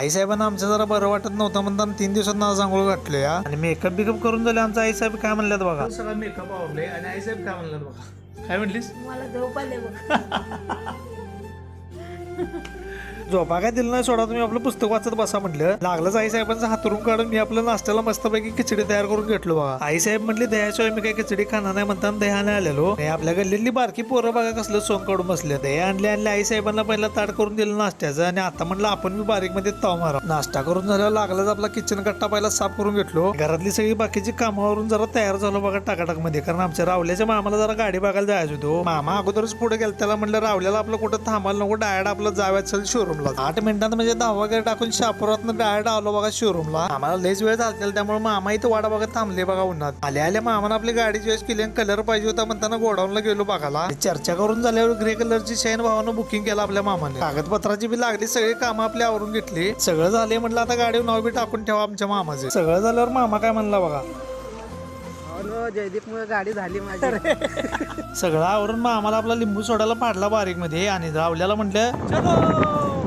आई साहेबांना आमचं जरा बरं वाटत नव्हतं म्हणताना तीन दिवसात नाव आंघोळ घातलो या. आणि मेकअप बिकअप करून झाले आमचा. आई साहेब काय म्हणल्यात बघा? सगळा मेकअप आवडले आणि आई साहेब काय म्हणल्यात बघा? काय म्हटलीस मला झोप आले बघ. झोपा काय दिलं नाही सोडा तुम्ही आपलं पुस्तक वाचत बसा म्हटलं. लागलंच आई साहेबांचा हातरून काढून मी आपलं नाश्त्याला मस्तपैकी खिचडी तयार करून घेतलो बघा. आई साहेब म्हटली दह्याशिवाय मी काही खिचडी खाणार नाही म्हणताना दह्याने आलेलो. आणि आपल्या गल्लीतली बारकी पोरं बघा कसलं सोंग काढून बसले दही आणले आणले आई साहेबांना पहिला ताट करून दिलं नाश्त्याचं आणि आता म्हटलं आपण मी बारीकमध्ये ताव मारा. नाश्ता करून झाल्यावर लागलाच आपला किचन कट्टा पहिला साफ करून घेतलो. घरातली सगळी बाकीची कामावरून जरा तयार झालो बघा टाकाटाकमध्ये कारण आमच्या रावल्याच्या मामाला जरा गाडी बघायला जायचं होतो. मामा अगोदरच पुढे गेला त्याला म्हटलं रावल्याला आपलं कुठं थांबायला नको डायरेक्ट आपलं जाव्यात चल शोरूमला आठ मिनिटात म्हणजे दहा वगैरे टाकून शापुरात डायरेक्ट आलो बघा शोरूमला आम्हाला लयच वेळ झाला त्यामुळे मामा इथं वाडा बघत थांबले बघा उन्हात. आले आले मामानं आपली गाडी चॉईस केली आणि कलर पाहिजे होता म्हणताना गोडाऊनला गेलो बघायला. चर्चा करून झाल्यावर ग्रे कलरची शाईन भावानं बुकिंग केलं आपल्या मामाने. कागदपत्राची बी लागली सगळी कामं आपली आवरून घेतली. सगळं झाले म्हटलं आता गाडी नाव बी टाकून ठेवा आमच्या मामाचे. सगळं झाल्यावर मामा काय म्हणला बघा. जयदीप मुळे गाडी झाली माझी. सगळं आवरून मग आम्हाला आपला लिंबू सोडायला पाडला बारीकमध्ये आणि रावल्याला म्हटलं चलो!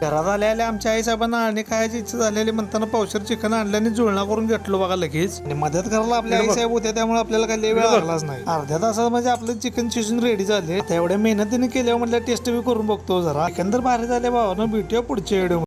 घरात आल्या आमच्या आई साहेबांना आणि खायची इच्छा झालेली म्हणताना पावशर चिकन आणलं आणि जुळणा करून घेतलो बघा लगेच. आणि मदत करायला आपल्या आई साहेब होत्या त्यामुळे आपल्याला काही लय वेळ लागलाच नाही. अर्ध्या तासात म्हणजे आपलं चिकन शिजून रेडी झाले. तेवढ्या मेहनतीने केल्यावर म्हटलं टेस्ट बी करून बघतो जरा. एकंदर भारी झाले भावानं. भेटूया पुढच्या व्हिडिओ